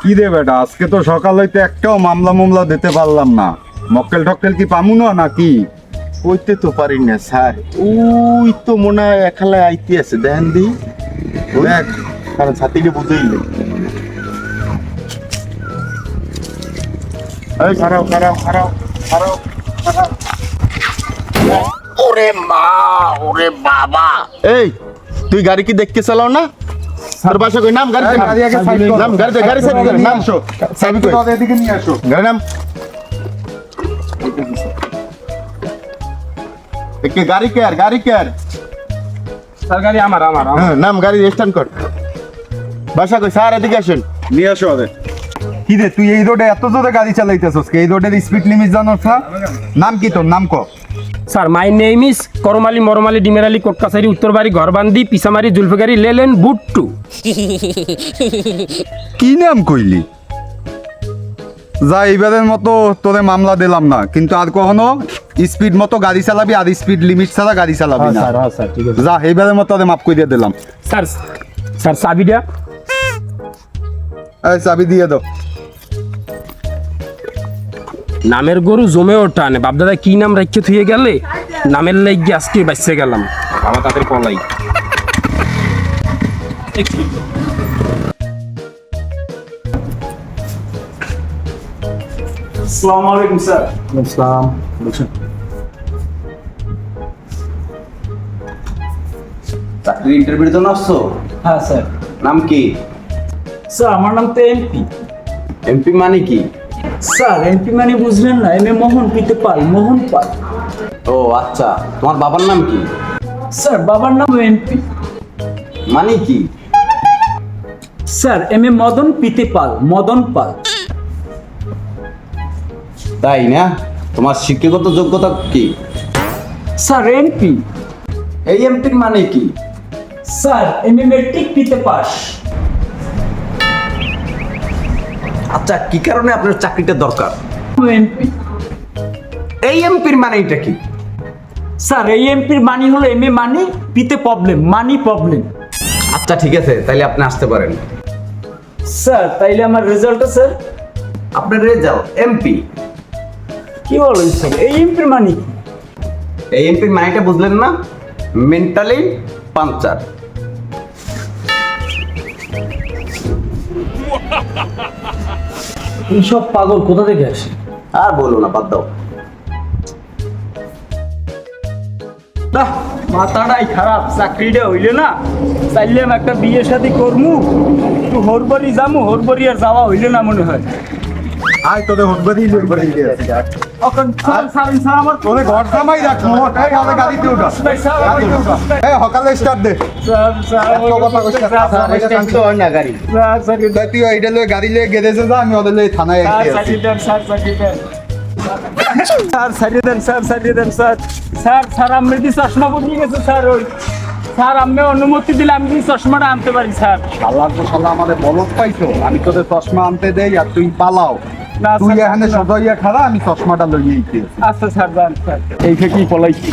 কি রে বেটা আজকে তো সকাল হইতে একটাও মামলা মামলা দিতে পারলাম না। মক্কেল টক্কেল কি পামু না নাকি? কইতে তো পারি না স্যার। ওই তো মনে হয় একালে আইতে আছে দেখেন দি। দেখ কারণ ছাতিকে বুঝেইলে এই খারাপ খারাপ ওরে মা ওরে বাবা। এই তুই গাড়ি কি দেখতে চালাও না? স্যার বাসা কই? নাম গাড়িতে এই, নাম। গাড়ি আগে side করো। নাম গাড়িতে গাড়ি সাইড কর। নাম আসো। চাবি কই? তো এদিকে নিয়ে আসো। গাড়ি নাম? একে গাড়ি কে আর গাড়ি কে আর স্যার গাড়ি আমার আমার আমার। হ্যাঁ নাম গাড়ি স্ট্যান্ড কর। বাসা কই? স্যার এদিকে আসেন। নিয়ে আসো ওদের কি রে তুই এই রোডে এত জোরে গাড়ি চালাইতেছস এই রোডের স্পিড লিমিট জানোস না? নাম কি তোর? নাম ক। Sir my name is Karmali মরমালি ডিমেরালি কোটকাছারি উত্তরবাড়ি ঘরবান্দি পিসামারি জুলফিকারি লেলেন বুট্টু কি নাম কইলি? যা এইবারের মতো তোরে মামলা দিলাম না কিন্তু আর কখনো স্পিড মতো গাড়ি চালাবি আর স্পিড লিমিট ছাড়া গাড়ি চালাবি না। হ্যাঁ আছে। যা এইবারের মতো তোরে মাফ করে দিয়ে দিলাম স্যার স্যার চাবিটা এই চাবি দিয়ে দাও। নামের গরু জমে ওঠানে। বাপদাদা কি নাম রাখিয়ে থুয়ে গেলে? নামের লাইগে আজকে বাঁচতে গেলাম। আমার তাদের পলাই আসসালামু আলাইকুম স্যার। আসসালাম। চাকরির ইন্টারভিউর জন্য আসছো? হ্যাঁ স্যার। নাম কি? স্যার আমার নাম তো এমপি। এমপি মানে কি? স্যার এমপি মানে বুঝলেন না এম এ মোহন পিতে পাল মোহন পাল। ও আচ্ছা তোমার বাবার নাম কি? স্যার বাবার নাম এমপি মানে কি? স্যার এম এ মদন পিতে পাল মদন পাল। তাই না? তোমার শিক্ষাগত যোগ্যতা কি? স্যার এমপি এই এমপির মানে কি? স্যার এম এ মেট্রিক পিতে পাস। আচ্ছা কি কারণে আপনার চাকরিটা দরকার? এমপি এই এমপির মানে এটা কি? স্যার এই এমপির মানি হলো এম এ মানি পিতে প্রবলেম মানি প্রবলেম আচ্ছা ঠিক আছে তাইলে আপনি আসতে পারেন। স্যার তাইলে আমার রেজাল্টটা স্যার আপনার রেজাল্ট এমপি কি বলেন স্যার এই এমপির মানি? এই এমপির মানেটা বুঝলেন না? মেন্টালি পাঞ্চার এইসব পাগল কোথা থেকে আসে? আর বলো না বাদ দাও। বাহ মাথাটাই খারাপ চাকরিটা হইলে না চাইলাম একটা বিয়ে শাদি করমু একটু হরবরি যামু হরবরি আর যাওয়া হইলে না মনে হয়। আয় তোদের হটবাদি লইবাদি এখন স্যার স্যার স্যার আমার তোদের ঘর জামাই রাখ মোট এই আমাদের গাড়িতে উঠা স্যার, এই সকালে স্টার্ট দে স্যার স্যার এত কথা কইছিস না, স্যার, স্যার, শান্ত হয় না গাড়ি স্যার স্যার তাই তুই এইটা লয়ে গাড়ি লয়ে গ্যারেজে যা আমি ওদের লয়ে থানায় স্যার আইতে দেন স্যার সারিয়ে দেন স্যার সারিয়ে দেন স্যার সারিয়ে দেন স্যার স্যার স্যার আমি দি চশমা বদলে গেছে স্যার ওই স্যার আমি অনুমতি দিলে আমি কি চশমাটা আনতে পারি স্যার শালা তো শালা আমাদের বলত পাইছো আমি তোদের চশমা আনতে দেই আর তুই পালাও তুই এখানে সজাইয়া খাড়া আমি চশমাটা লইয়ে আইতে আচ্ছা স্যার যান স্যার। এই থেকেই পলাইছি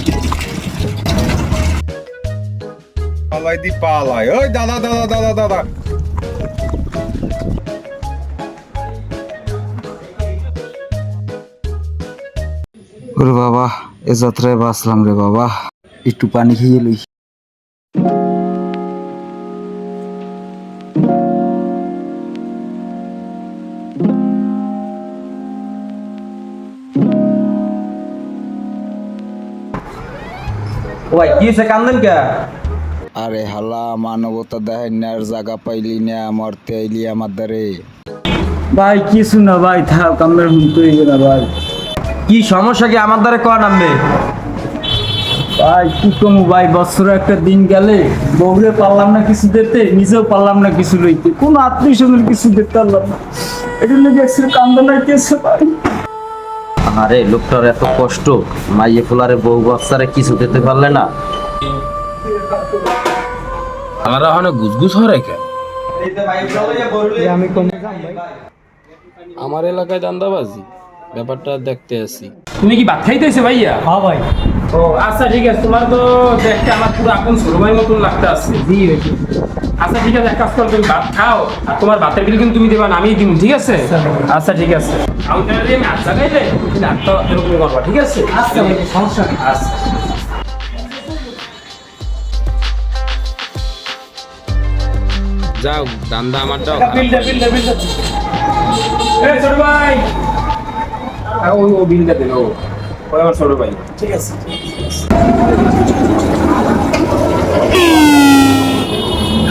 পালাই দি পালাই। ওই দাদা দাদা দাদা দাদা। ওরে বাবা এ যাত্রায় বাঁচলাম রে বাবা। একটু পানি খেয়ে লই। ও ভাই কি হয়েছে কান্দেন কে? আরে হালা মানবতা দেখেন না আর জায়গা পাইলি না মরতে আইলি আমার দ্বারে। ভাই কিছু না ভাই থাক আমরা হুমতে হয়ে না ভাই। কি সমস্যা কি আমার দ্বারা কর নামবে ভাই কি কমু ভাই বছর একটা দিন গেলে বউরে পারলাম না কিছু দিতে নিজেও পারলাম না কিছু লইতে। কোনো আত্মীয় স্বজনের কিছু দিতে পারলাম না। এটা লেগে একসাথে কান্দা লাগতেছে ভাই? আরে লোকটার এত কষ্ট। মাইয়ে ফুলারে বউ বাচ্চারে কিছু দিতে পারলে না। আমার এখন গুজগুজ হয়ে রেখে আমার এলাকায় দান্দাবাজি। ব্যাপারটা দেখতে আসি। তুমি কি ভাত খাইতেছো ভাইয়া? হ্যাঁ ভাই। ও আচ্ছা ঠিক আছে তোমার তো দেখতে আমার পুরো আপন ছোট মতন লাগতে আছে। জি আচ্ছা ঠিক আছে এক কাজ করো তুমি ভাত খাও আর তোমার ভাতের বিল কিন্তু তুমি দেবা না আমি দিব ঠিক আছে? আচ্ছা ঠিক আছে। আমি তাহলে আমি আচ্ছা খাইলে ডাক্তার এরকম করবা ঠিক আছে? আচ্ছা সমস্যা নেই। আচ্ছা। যাও দান্দা আমারটাও বিলটা বিলটা বিলটা। এই ছোট ভাই। ও বিলটা দিল ও। ওই আমার ছোট ভাই। ঠিক আছে।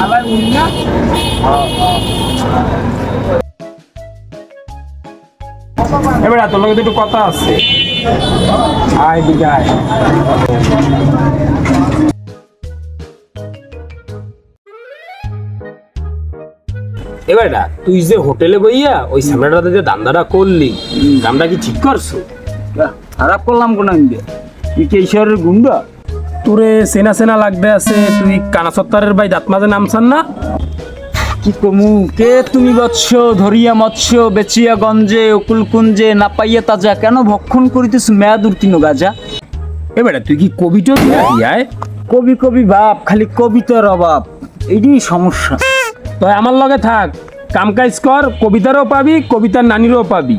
আবার উনি এবার তোর লগে একটু কথা আছে। আয় দিকে আয়। এবার না তুই যে হোটেলে বইয়া ওই সামনেটাতে যে দান্দাটা করলি দামটা কি ঠিক করছ? খারাপ করলাম কোন আনবে তুই কি এই শহরের গুন্ডা? তোরে সেনা সেনা লাগতে আছে তুই কানা সত্তারের ভাই দাঁত মাঝে নামছান না? কি কমু কে তুমি বৎস ধরিয়া মৎস্য বেচিয়া গঞ্জে অকুল কুঞ্জে না পাইয়া তাজা কেন ভক্ষণ করিতেছ মেয়াদ উত্তীর্ণ গাজা? এবারে তুই কি কবিটা আয়? কবি কবি বাপ খালি কবিতার অভাব এইটাই সমস্যা। তো আমার লগে থাক কাম কাজ কর কবিতারও পাবি কবিতার নানিরও পাবি।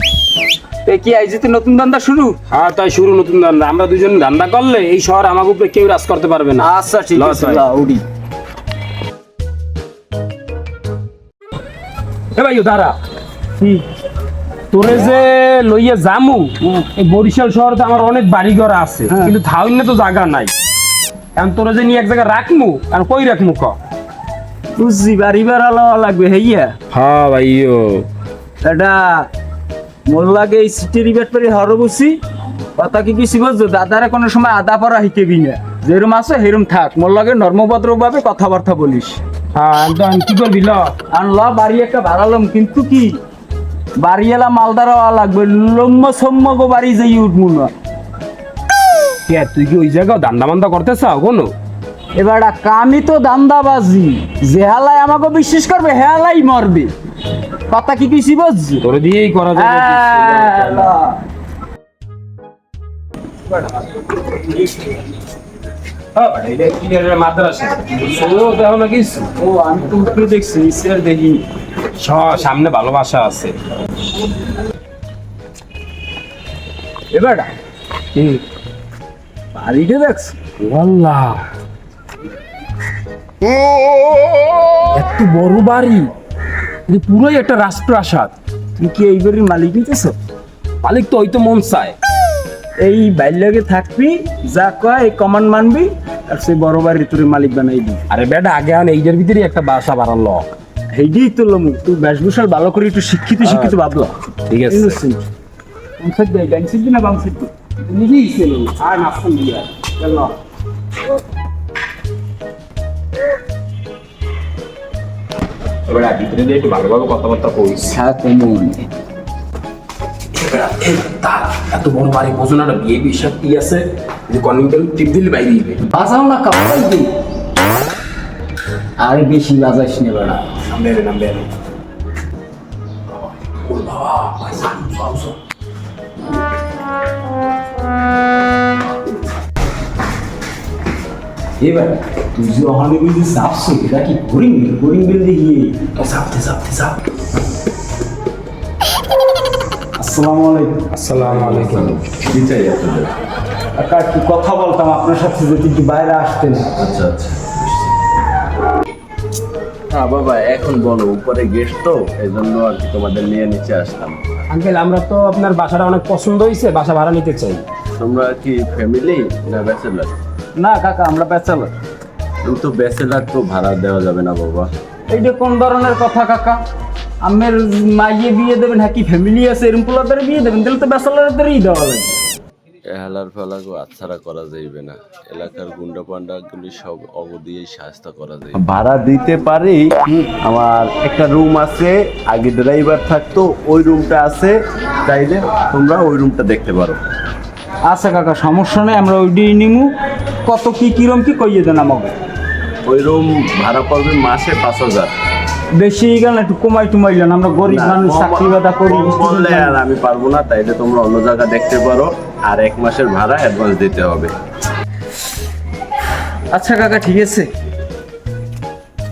কি নতুন ধান্দা শুরু? হ্যাঁ তাই শুরু নতুন ধান্দা। আমরা দুজন ধান্দা করলে এই শহর আমার উপরে কেউ রাজ করতে পারবে না। আচ্ছা ঠিক আছে উড়ি এ ভাই দাঁড়া। তোরে যে লইয়া জামু এই বরিশাল শহরে তো আমার অনেক বাড়ি ঘর আছে হ্যাঁ। কিন্তু থাউইনে তো জায়গা নাই। এখন তোরে যে নিয়ে এক জায়গায় রাখমু আর কই রাখমু ক? বুঝছি বাড়ি বেড়ালো লাগবে হেইয়া। হ্যাঁ ভাইও এটা মোর লাগে এই সিটের ইবেট পেরে কথা কি কি বুঝছ দাদারা কোনো সময় আদা পড়া হিকেবি না। যেরম আছে হেরম থাক। মোর লাগে নর্মভদ্র ভাবে কথাবার্তা বলিস। হ্যাঁ তো কি করবি ল আর ল বাড়ি একটা ভাড়ালাম কিন্তু কি? বাড়ি এলা মালদার লাগবে। লম্ম সম্ম গো বাড়ি যাই উঠবো না। কে তুই কি ওই জায়গায় দান্দা মান্দা করতে চাও কোনো? এবার কামি তো দান্দাবাজি। যে হালাই আমাকে বিশ্বাস করবে হেয়ালাই মরবে। কথা কি কিছু বুঝছ তোরে দিয়েই করা যাবে হ্যাঁ, সামনে ভালোবাসা আছে এবার বাড়িটা দেখছ এত বড় বাড়ি এটা পুরোই একটা রাজপ্রাসাদ তুই কি এই বাড়ির মালিক হইতেছ? মালিক তো হয়তো মন চায়। এই বাইরে থাকবি যা কয় এই কমান্ড মানবি আর সেই বড় বাড়ির তোর মালিক বানাই দি আরে বেটা আগে আন এইটার ভিতরে একটা বাসা বাড়ালো হেইডি তো লমু তুই বেশভূষাল ভালো করে একটু শিক্ষিত শিক্ষিত ভাবলো। ঠিক আছে। না বাম নিজেই ছিল। আর নাস্তা দিয়া এবার ভিতরে দিয়ে একটু ভালোভাবে কথাবার্তা কইস কমন? এত বড় বাড়ি বোঝো না বিয়ে বিষয় কি আছে? যে বেল টিপ দিলে বাইরে দিবে বাজাও না কাপাই দি আরে বেশি বাজাইস নে। বেড়া নামবে। নামবে রে এবার তুই যে ওখানে বুঝি চাপছো এটা কি বোরিং বোরিং বিল দিয়ে চাপতে চাপতে চাপ আসসালামু আলাইকুম। আসসালামু আলাইকুম। কাকা একটু কথা বলতাম আপনার সাথে যদি একটু বাইরে আসতেন। হ্যাঁ বাবা এখন বলো উপরে গেস্ট তো এই জন্য আর কি তোমাদের নিয়ে নিচে আসলাম। আঙ্কেল আমরা তো আপনার বাসাটা অনেক পছন্দ হয়েছে বাসা ভাড়া নিতে চাই। তোমরা কি ফ্যামিলি না ব্যাচেলার না কাকা আমরা বেচালার কিন্তু ব্যাচেলার তো ভাড়া দেওয়া যাবে না বাবা। এইটা কোন ধরনের কথা কাকা? আমের মাইয়ে বিয়ে দেবেন হ্যাঁ কি ফ্যামিলি আছে এরকম পোলাদের বিয়ে দেবেন তাহলে তো বেচালারদেরই দেওয়া লাগবে এহালার ফেলাকে আচ্ছাড়া করা যাইবে না। এলাকার গুন্ডা পান্ডা গুলি সব অবদিয়েই সাহায্য করা যায় ভাড়া দিতে পারি আমার একটা রুম আছে আগে ড্রাইভার থাকতো ওই রুমটা আছে চাইলে তোমরা ওই রুমটা দেখতে পারো। আচ্ছা কাকা সমস্যা নেই আমরা ওইটাই নিমু। কত কি কিরম কি কইয়ে দেন আমাকে? ওই রুম ভাড়া পড়বে মাসে পাঁচ হাজার। বেশি গেল একটু কমাই টুমাইলেন আমরা গরিব মানুষ চাকরি বাদা করি বললে আর আমি পারব না তাইলে তোমরা অন্য জায়গা দেখতে পারো আর এক মাসের ভাড়া অ্যাডভান্স দিতে হবে। আচ্ছা কাকা ঠিক আছে।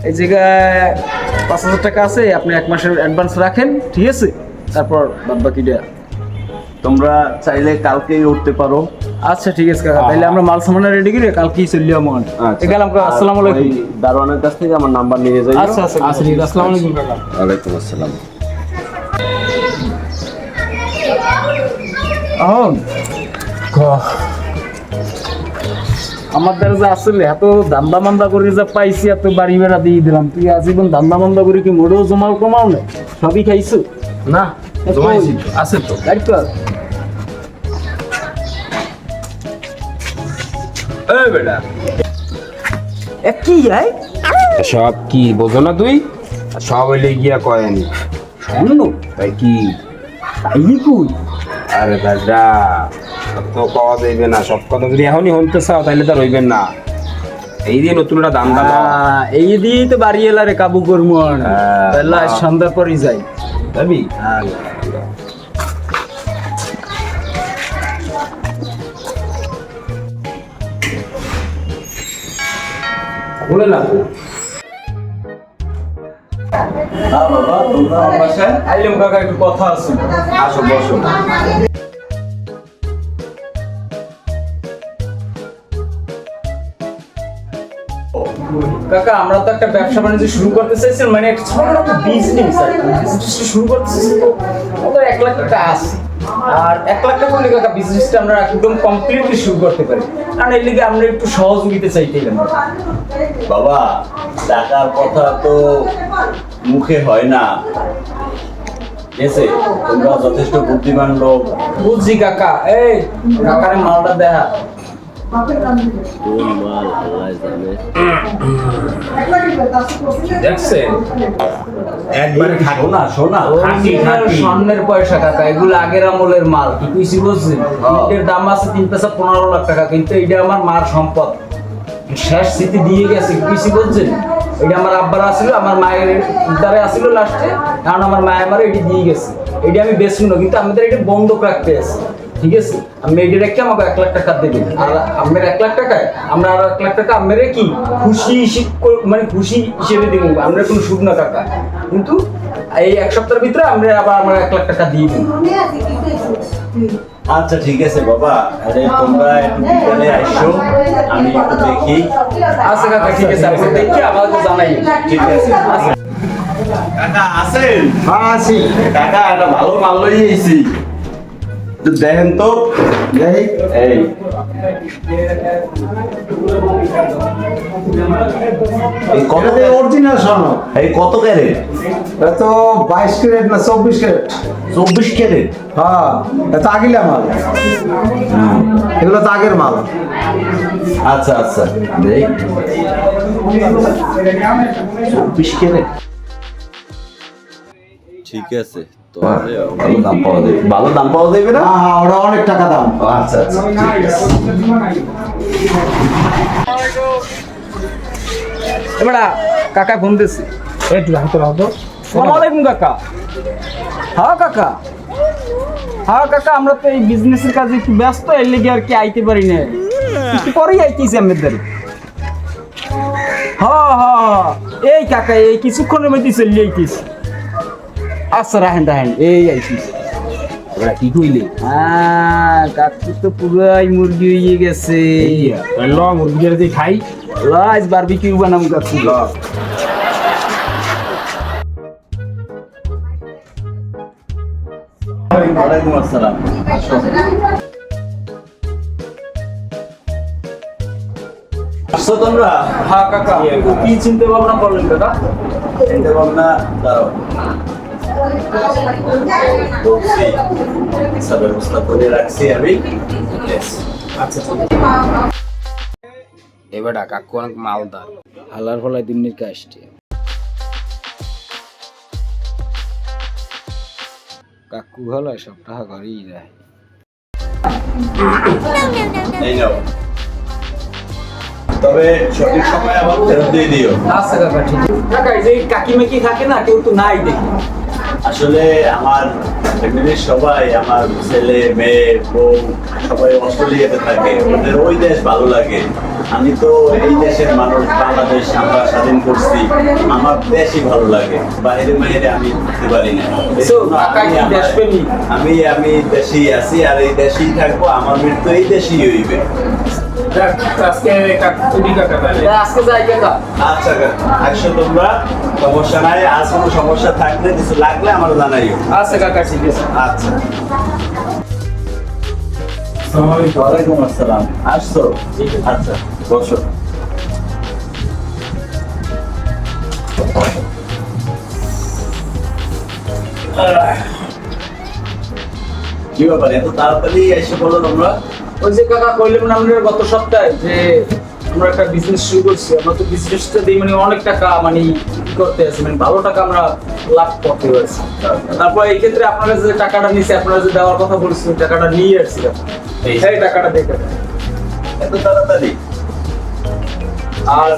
এই জায়গায় পাঁচ হাজার টাকা আছে আপনি এক মাসের অ্যাডভান্স রাখেন ঠিক আছে? তারপর বাদ বাকিটা তোমরা চাইলে কালকেই উঠতে পারো। আচ্ছা ঠিক আছে কাকা। তাহলে আমরা মাল সামান রেডি করে কালকেই চলে যাব গেলাম কাকা আসসালামু আলাইকুম। দারোয়ানের কাছ থেকে আমার নাম্বার নিয়ে যাই আচ্ছা আচ্ছা আচ্ছা ঠিক আছে আসসালামু আলাইকুম কাকা। ওয়ালাইকুম আসসালাম। এখন আমার দ্বারা যা আসলে এত দান্দা মান্দা করে যা পাইছি এত বাড়ি বেড়া দিয়ে দিলাম। তুই আজীবন দান্দা মান্দা করে কি মোটেও জমাও কমাও না সবই খাইছো? না জমাইছি। আছে তো? কি যাই সব কি বোঝো না তুই? সব হইলে গিয়া কয়েনি স্বর্ণ তাই কি? তাই কই? আরে দাদা তো পাওয়া যাইবে না সব কথা যদি এখনই হইতে চাও তাহলে তো রইবেন না। এই দিয়ে নতুন একটা দাম দাম এই দিয়েই তো বাড়ি এলারে কাবু করব হ্যাঁ, তাহলে সন্ধ্যার পরই যাই। যাবি? বলে আইলাম কাকা আমরা তো একটা ব্যবসা বাণিজ্য শুরু করতে চাইছি মানে একটা বিজনেস শুরু করতে চাইছি তো আমাদের এক লাখ টাকা আছে। আর এক লাখ টাকা হলে কাকা বিজনেসটা আমরা একদম কমপ্লিটলি শুরু করতে পারি। কারণ এর লিগে আমরা একটু সহযোগিতা চাইতেইলাম বাবা টাকার কথা তো মুখে হয় না। আছে? তোমরা যথেষ্ট বুদ্ধিমান লোক। বুঝছি কাকা। এই কাকারে মালটা দেখা। স্বর্ণের পয়সা কাকা এগুলো আগের আমলের মাল। হ্যাঁ। এর দাম আছে তিন পেশা পনেরো লাখ টাকা কিন্তু এটা আমার মার সম্পদ। শেষ স্মৃতি দিয়ে গেছে। কইছি বুঝছেন এটা আমার আব্বার আসছিল আমার মায়ের দ্বারে আসছিল লাস্টে। কারণ আমার মায়ের আমার এটি দিয়ে গেছে। এটা আমি বেচবো না কিন্তু আমাদের এটা বন্ধক রাখতে আছে। ঠিক আছে? আমি এটা রেখে আমাকে এক লাখ টাকা দেবে। আর আমের এক লাখ টাকায় আমরা আরও এক লাখ টাকা আমের কি খুশি মানে খুশি হিসেবে দিব? আমরা কোনো সুদ না টাকা কিন্তু এই এক সপ্তাহের ভিতরে আমরা আবার আমরা এক লাখ টাকা দিয়ে দিব। আচ্ছা ঠিক আছে বাবা। আরে তোমরা একটু বিকেলে আসো আমি একটু দেখি। আচ্ছা কাকা ঠিক আছে আপনি দেখি আমাকে জানাই। ঠিক আছে কাকা আছেন? আসি কাকা একটা ভালো মাল লই আইছি। দেখেন তো। এই। এই কত অরিজিনাল স্বর্ণ। এই কত ক্যারেট এটা তো বাইশ ক্যারেট না চব্বিশ ক্যারেট চব্বিশ ক্যারেট হ্যাঁ এটা আগিলা মাল। এগুলো তো আগের মাল। আচ্ছা আচ্ছা। দেখ। চব্বিশ ক্যারেট ঠিক আছে। ভালো দাম পাওয়া যাবে ভালো দাম পাওয়া যাবে না? হ্যাঁ হ্যাঁ অনেক টাকা দাম। আচ্ছা আচ্ছা এবারা কাকা ফোন দিছি। একটু হাতে রাখো তো। সালাম আলাইকুম কাকা। হ্যাঁ কাকা। হ্যাঁ কাকা আমরা তো এই বিজনেসের কাজে একটু ব্যস্ত এর লেগে আর কি আইতে পারি না একটু পরেই আইতেছি আমাদের। হ্যাঁ হ্যাঁ এই কাকা এই কিছুক্ষণের মধ্যে চলে আইতেছি। আচ্ছা রাহেন রাহেন এই আইতেছি এবার কি কইলে? হ্যাঁ কাকু তো পুরাই মুরগি হয়ে গেছে। ল মুরগির দিয়ে খাই। আজ বারবিকিউ বানাম কাকু। ওয়ালাইকুম আসসালাম। আসছো তোমরা। হ্যাঁ কাকা। কি চিন্তা ভাবনা করলেন কাকা? চিন্তা ভাবনা দাঁড়াও। ব্যবস্থা করে রাখছি আমি Yes. এবার কাকু অনেক মালদার? হালার ফলায় দিমনির কাজটি। কাকু ভালো সব টাকা ঘরেই যায়। তবে সঠিক সময় আবার ফেরত দিয়ে দিও। আচ্ছা কাকা ঠিক কাকা এই যে কাকিমা কি থাকে না কেউ তো নাই দেখি। আসলে আমার ফ্যামিলির সবাই আমার ছেলে মেয়ে বউ সবাই অস্ট্রেলিয়াতে থাকে। ওদের ওই দেশ ভালো লাগে। আমি তো এই দেশের মানুষ বাংলাদেশ আমরা স্বাধীন করছি। আমার দেশই ভালো লাগে। বাইরে বাইরে আমি থাকতে পারি না। আমি? আমি দেশেই আছি আর এই দেশেই থাকব। আমার মৃত্যু এই দেশেই হইবে। আজকে তুমি কাকা আজকে যাই কাকা আচ্ছা তোমরা সমস্যা নাই আর কোনো সমস্যা থাকলে কিছু লাগলে আমার জানাইও। আচ্ছা কাকা ঠিক আছে। আচ্ছা। ওয়ালাইকুম আসসালাম। আসছো? আচ্ছা বসো। কি ব্যাপার এত তাড়াতাড়ি এসে বলো তোমরা? ওই যে কাকা কইলাম না আমরা গত সপ্তাহে যে আমরা একটা বিজনেস শুরু করছি আমরা তো বিজনেসটা দিয়ে মানে অনেক টাকা মানে করতে আছি মানে ভালো টাকা আমরা লাভ করতে পারছি। তারপর এই ক্ষেত্রে আপনারা যে টাকাটা নিছে আপনারা যে দেওয়ার কথা বলছেন টাকাটা নিয়ে আসছি। এই টাকাটা দেখে এত তাড়াতাড়ি? আর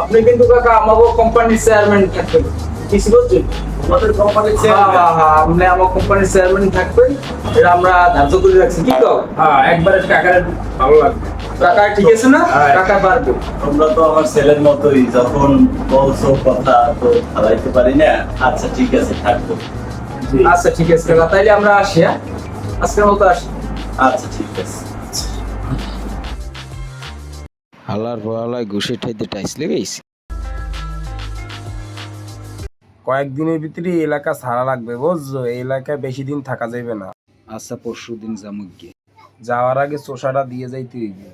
আপনি কিন্তু কাকা আমাকে কোম্পানির চেয়ারম্যান থাকবেন। কিছু বলছেন তোমাদের কোম্পানির হ্যাঁ হ্যাঁ হ্যাঁ আপনি আমার কোম্পানির চেয়ারম্যান থাকবেন। এটা আমরা ধার্য করে রাখছি। কি কও হ্যাঁ, একবারে কাকার ভালো লাগবে। টাকা ঠিক আছে না। টাকা পারবে। তোমরা তো আমার ছেলের মতোই যখন বলছো কথা তো খালাইতে পারি না। আচ্ছা ঠিক আছে থাকব। আচ্ছা ঠিক আছে কাকা তাইলে আমরা আসি হ্যাঁ? আজকের মতো আসি। আচ্ছা ঠিক আছে। হালার পালায় ঘুষে ঠাইতে টাইস লেগেছি কয়েকদিনের ভিতরে এলাকা ছাড়া লাগবে বুঝছ? এই এলাকায় বেশি দিন থাকা যাবে না। আচ্ছা পরশু দিন যামুক গিয়ে। যাওয়ার আগে চোষাটা দিয়ে যাইতে হইবে।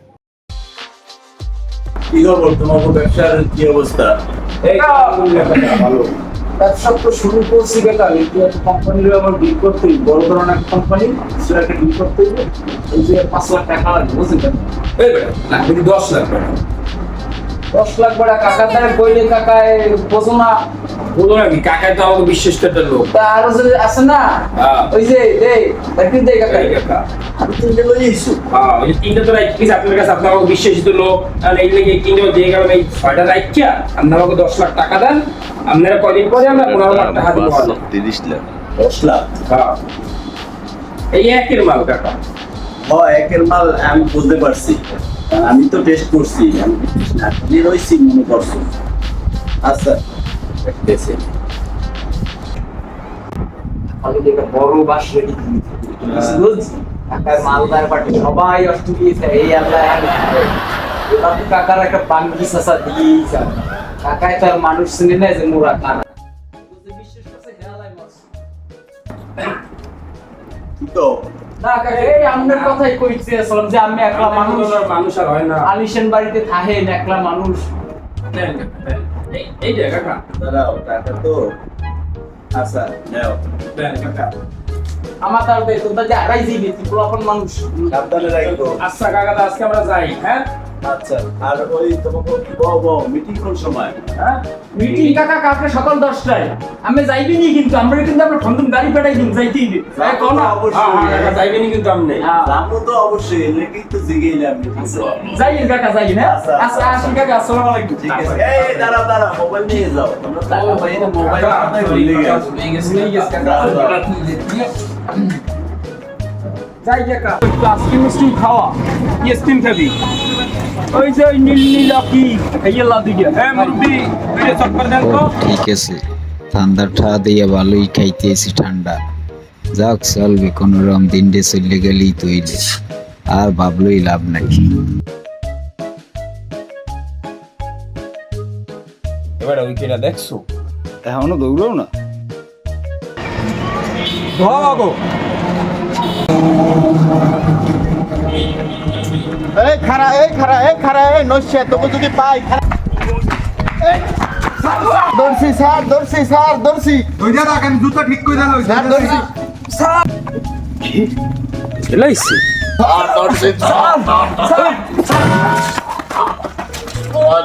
কি খবর তোমার ব্যবসার কি অবস্থা? ভালো। ব্যবসা তো শুরু করছি কিন্তু একটা কোম্পানির আমার ডিল করতে বড় ধরনের একটা কোম্পানি সেটাকে ডিল করতে হইবে। এই যে পাঁচ লাখ টাকা লাগবে? এই বেটা, লাগবে দশ লাখ বেটা? দশ লাখ বড় কাকা দ্বারা কইলে কাকায় বোঝো না। বলো নাকি? কাকাই তো আমাকে বিশ্বস্ত একটা লোক। তা আরও যে আছে না হ্যাঁ। ওই যে দে দেখি দে কাকা এই আমি তিনটে লই আইসু হ্যাঁ, এই তিনটা তো রাইট কিছু আপনার কাছে আপনার আমাকে বিশ্বাসিত লোক। আর এই লেগে গেলাম এই ছয়টা রাইটটা আপনার আমাকে দশ লাখ টাকা দেন আপনারা কদিন পরে আমরা পনেরো লাখ টাকা দিব। তিরিশ লাখ। দশ লাখ? হ্যাঁ। এই একের মাল কাকা। একের মাল আমি বুঝতে পারছি। আমি তো টেস্ট করছি আমি রইছি মনে করছ। আচ্ছা। দেখতেছি। আমি দেখে বড় বাস রেডি বুঝছি মালদার পার্টি সবাই অস্ট্রেলিয়া এই আল্লাহ এবার তো কাকার একটা পাঙ্গি চাষা দিয়েই যাবে কাকায় তো আর মানুষ চিনে না যে মোরা কানা তো? না কাকা এই আপনার কথাই কইতে যে আমি একলা মানুষ। মানুষ আর হয় না। আলিশান বাড়িতে থাকেন একলা মানুষ। এই- এই যে কাকা দাঁড়াও টাকা তো আচ্ছা নাও দেন কাকা আমার তার বে তোর যে আড়াই জিবি তুই পুরাতন মানুষ সাবধানে রাখব আচ্ছা কাকা তো আজকে আমরা যাই হ্যাঁ আচ্ছা আর ওই তোমাকে বউ বউ মিটিং কোন সময়? হ্যাঁ? মিটিং কাকা কালকে সকাল দশটায়। আমি যাইবি নি কিন্তু আমরা কিন্তু আমরা ফোন গাড়ি পাঠাই দিন যাইতেই দিন হ্যাঁ, অবশ্যই। হ্যাঁ, হ্যাঁ, কিন্তু আপনি। যাব তো অবশ্যই লেগেই তো জিগেইলাম মিটিং যাই কাকা যাই না আচ্ছা, আচ্ছা আসি কাকা আসসালামু আলাইকুম। ঠিক আছে। এই দাঁড়াও দাঁড়াও মোবাইল নিয়ে যাও। তোমরা টাকা পাইয়ে মোবাইল হাতে ভুলে গেছো ভুলে গেছে কাকা। যাই কাকা একটু আইসক্রিম মিষ্টিম খাওয়া কি আইসক্রিম খাবি। ওই যে নীল নীল কি খাইয়ে দিকে হ্যাঁ মুরব্বি দুইটা চক্কর দেন তো। ঠিক আছে। ঠান্ডাটা দিয়ে ভালোই খাইতেছি ঠান্ডা। যাক চলবে কোনো রকম দিনটে চলে গেলেই তৈরি আর ভাবলই লাভ নাকি এবার উইকেটটা দেখছ? এখনও দৌড়াও না? এই এই নইছে তোকে যদি পাই দর্শি স্যার দর্শি স্যার দর্শি। দুইটা রাখেন জুতা ঠিক করে দাও স্যার দর্শি। লাইছি স্যার দর্শি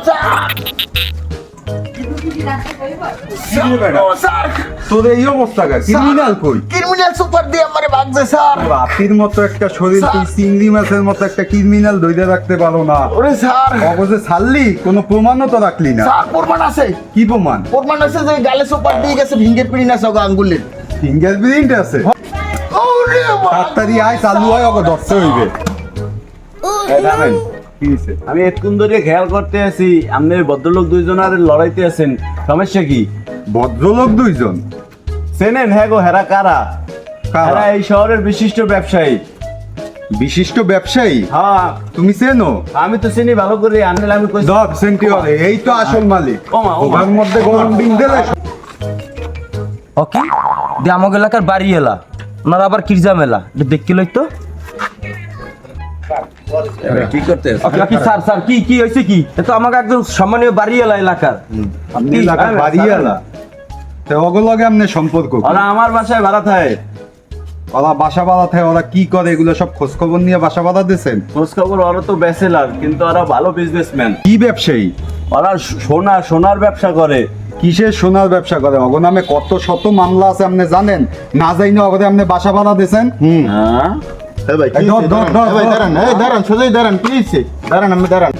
স্যার। তোর এই অবস্থা গা ক্রিমিনাল কই? ক্রিমিনাল সুপার দিয়ে আমারে ভাগছে স্যার! বাপির মতো একটা শরীর তুই চিংড়ি মাছের মতো একটা ক্রিমিনাল ধরে রাখতে পারো না। ওরে স্যার! অগজে ছাড়লি কোনো প্রমাণও তো রাখলি না। স্যার প্রমাণ আছে। কি প্রমাণ? প্রমাণ আছে যে গালে সুপার দিয়ে গেছে ভিঙ্গের প্রিন্ট আছে ওগো আঙ্গুলের। ফিঙ্গার প্রিন্ট আছে তাড়াতাড়ি আয় চালু হয় ওকে ধরতে হইবে। আমি এতক্ষণ ধরে খেয়াল করতে আছি আপনি ভদ্রলোক দুইজন আর লড়াইতে আছেন সমস্যা কি? ভদ্রলোক দুইজন? চেনেন হ্যাঁ গো হেরা কারা? কারা? হেরা এই শহরের বিশিষ্ট ব্যবসায়ী। বিশিষ্ট ব্যবসায়ী? হ্যাঁ। তুমি চেনো? আমি তো চিনি ভালো করে আনলে আমি কই দব সেন্টি সেন্টিওরে এই তো আসল মালিক। ওমা। মধ্যে গরম ডিম দিলে ওকে দি আমাকে এলাকার বাড়ি এলা। ওনারা আবার কিরজা মেলা এটা দেখতে লই তো কি করতে স্যার স্যার কি কি হয়েছে কি? এ আমাকে একজন সম্মানীয় বাড়ি এলাকার। আপনি এলাকার আরে, বাড়ি স্যার। এলা তো ওগুলোকে আপনি সম্পর্ক ওরা আমার বাসায় ভাড়া থাকে ওরা বাসা বাঁধা থাকে ওরা কি করে? এগুলো সব খোঁজ খবর নিয়ে বাসা বাঁধা দিয়েছেন? খোঁজ খবর ওরা তো ব্যাচেলার কিন্তু ওরা ভালো বিজনেসম্যান কি ব্যবসায়ী? ওরা সোনা সোনার ব্যবসা করে। কিসের সোনার ব্যবসা করে? অগ নামে কত শত মামলা আছে আপনি জানেন? না যাই না আপনি বাসা বাঁধা দিয়েছেন? হুম। হ্যাঁ। ভাই, কি এই ধর, হইছে? ধর, দাঁড়ান, ধর, এই ভাই, দাঁড়ান, এই দাঁড়ান, সোজাই দাঁড়ান, কি হইছে? দাঁড়ান, আপনি দাঁড়ান।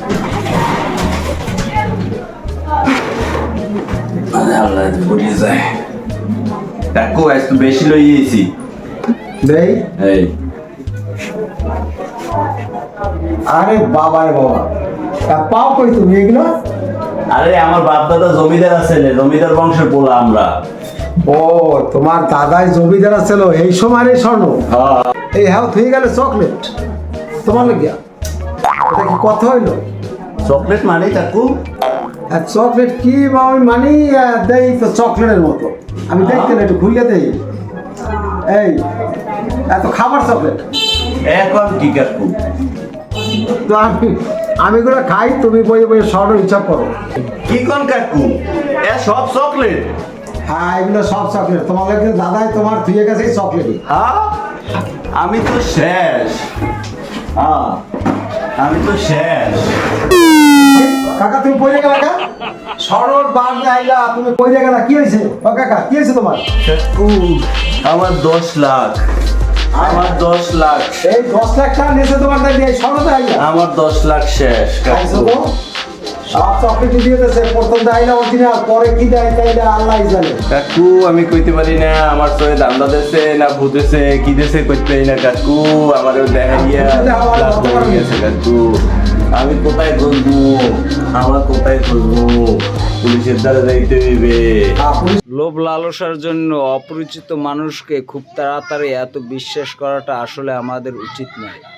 আল্লাহ বুঝিয়ে যায় দেখো একটু বেশি লইয়েছি দেই। এই আরে বাবা রে বাবা তা পাও কই তুমি এগুলো আরে আমার বাপ দাদা জমিদার আছে জমিদার বংশের পোলা আমরা ও তোমার দাদাই জমিদার ছিল এই সময় স্বর্ণ এই হ্যাঁ হয়ে গেল চকলেট তোমার লাগিয়া এটা কি কথা হইল? চকলেট মানে কাকু আর চকলেট কি আমি মানি দেই তো চকলেটের মতো। আমি দেখতে না একটু খুলে দেই। এই এত খাবার চকলেট এখন কি কাকু তো আমি আমি এগুলো খাই তুমি বইয়ে বইয়ে স্বর্ণ হিসাব করো। কি কোন কাকু এ সব চকলেট হ্যাঁ এগুলো সব চকলেট তোমার লাগে দাদাই তোমার থুয়ে গেছে এই চকলেটই হ্যাঁ? আমি তো শেষ। আমি তো শেষ। কাকা তুমি পড়ে গেলা কা? সরল বার আইলা তুমি পড়ে গেলা। কি হয়েছে? ও কাকা কি হয়েছে তোমার? কাকু আমার দশ লাখ। আমার দশ লাখ। এই দশ লাখ টাকা নিয়েছে তোমার এই সরতে আইলা। আমার দশ লাখ শেষ খাইছো কাকু তো সব চকলেট দিয়ে দিয়েছে প্রথম দাইলা অরিজিনাল পরে কি দেয় তাইলে আল্লাহ জানে। কাকু আমি কইতে পারি না আমার সয়ে দান্দা দেছে না ভূতেছে কি দেছে কইতে পারি না কাকু আমার দেখা গিয়া গেছে কাকু। আমি কোথায় খুঁজবো আমার কোথায় খুঁজবো পুলিশের দ্বারা যাইতে হইবে। লোভ লালসার জন্য অপরিচিত মানুষকে খুব তাড়াতাড়ি এত বিশ্বাস করাটা আসলে আমাদের উচিত নয়।